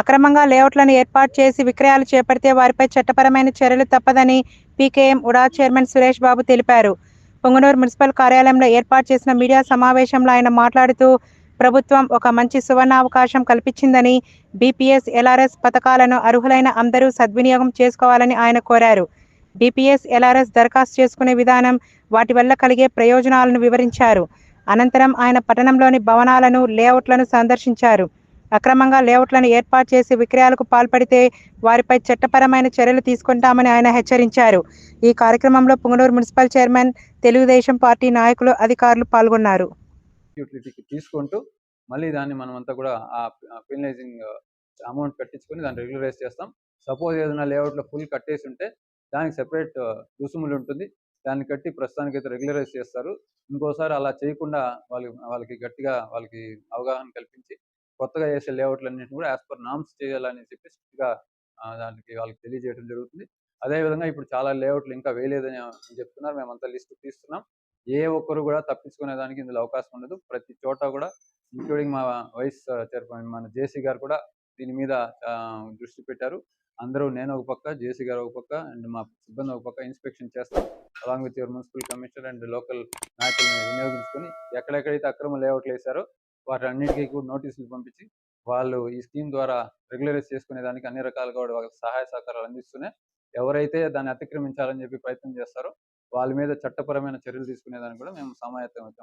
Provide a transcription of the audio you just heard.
అక్రమంగా లేఅవుట్లను ఏర్పాటు చేసి విక్రయాలు చేపడితే వారిపై చట్టపరమైన చర్యలు తప్పదని PKM UDA chairman Suresh Babu తెలిపారు. పొంగనూరు మున్సిపల్ కార్యాలయంలో ఏర్పాటు చేసిన మీడియా సమావేశంలో ఆయన మాట్లాడుతూ ప్రభుత్వం ఒక మంచి సువర్ణావకాశం కల్పించిందని బీపీఎస్ ఎల్ఆర్ఎస్ పథకాలను అర్హులైన అందరూ సద్వినియోగం చేసుకోవాలని ఆయన కోరారు. బీపీఎస్ ఎల్ఆర్ఎస్ దరఖాస్తు చేసుకునే విధానం వాటి వల్ల కలిగే ప్రయోజనాలను వివరించారు. అనంతరం ఆయన పట్టణంలోని భవనాలను లేఅవుట్లను సందర్శించారు. అక్రమంగా లేఅవుట్లను ఏర్పాటు చేసి విక్రయాలకు పాల్పడితే వారిపై చట్టపరమైన చర్యలు తీసుకుంటామని ఆయన హెచ్చరించారు. ఈ కార్యక్రమంలో Punganur municipal chairman Telugu Desam party నాయకులు అధికారులు పాల్గొన్నారు. తీసుకుంటూ మళ్ళీ దాన్ని మనం కూడా ఆ పెనలైజింగ్ అమౌంట్ కట్టించుకొని దాన్ని రెగ్యులరైజ్ చేస్తాం. సపోజ్ ఏదైనా లేఅవుట్లో ఫుల్ కట్టేసి ఉంటే దానికి సెపరేట్ రుసుములు ఉంటుంది. దాన్ని కట్టి ప్రస్తుతానికి అయితే రెగ్యులరైజ్ చేస్తారు. ఇంకోసారి అలా చేయకుండా వాళ్ళకి వాళ్ళకి గట్టిగా వాళ్ళకి అవగాహన కల్పించి కొత్తగా చేసే లేఅవుట్లన్నింటిని కూడా యాజ్ పర్ నామ్స్ చేయాలని చెప్పి స్ట్రిక్ట్గా దానికి వాళ్ళకి తెలియజేయడం జరుగుతుంది. అదేవిధంగా ఇప్పుడు చాలా లేఅవుట్లు ఇంకా వేయలేదని చెప్తున్నారు. మేమంతా లిస్ట్ తీస్తున్నాం. ఏ ఒక్కరు కూడా తప్పించుకునే దానికి ఇందులో అవకాశం ఉండదు. ప్రతి చోట కూడా ఇంక్లూడింగ్ మా వైస్ చైర్మన్ మన జేసీ గారు కూడా దీని మీద దృష్టి పెట్టారు. అందరూ నేను ఒక పక్క జేసీ గారు ఒక పక్క అండ్ మా సిబ్బంది ఒక పక్క ఇన్స్పెక్షన్ చేస్తాం. Along with your municipal commissioner and local నాయకులను వినియోగించుకొని ఎక్కడెక్కడైతే అక్రమ లేఅవుట్లు వేశారో వాటన్నిటికీ కూడా నోటీసులు పంపించి వాళ్ళు ఈ స్కీమ్ ద్వారా రెగ్యులరైజ్ చేసుకునే దానికి అన్ని రకాలుగా కూడా వాళ్ళకి సహాయ సహకారాలు అందిస్తూనే ఎవరైతే దాన్ని అతిక్రమించాలని చెప్పి ప్రయత్నం చేస్తారో వాళ్ళ మీద చట్టపరమైన చర్యలు తీసుకునేదానికి కూడా మేము సమాయత్తం అవుతాం.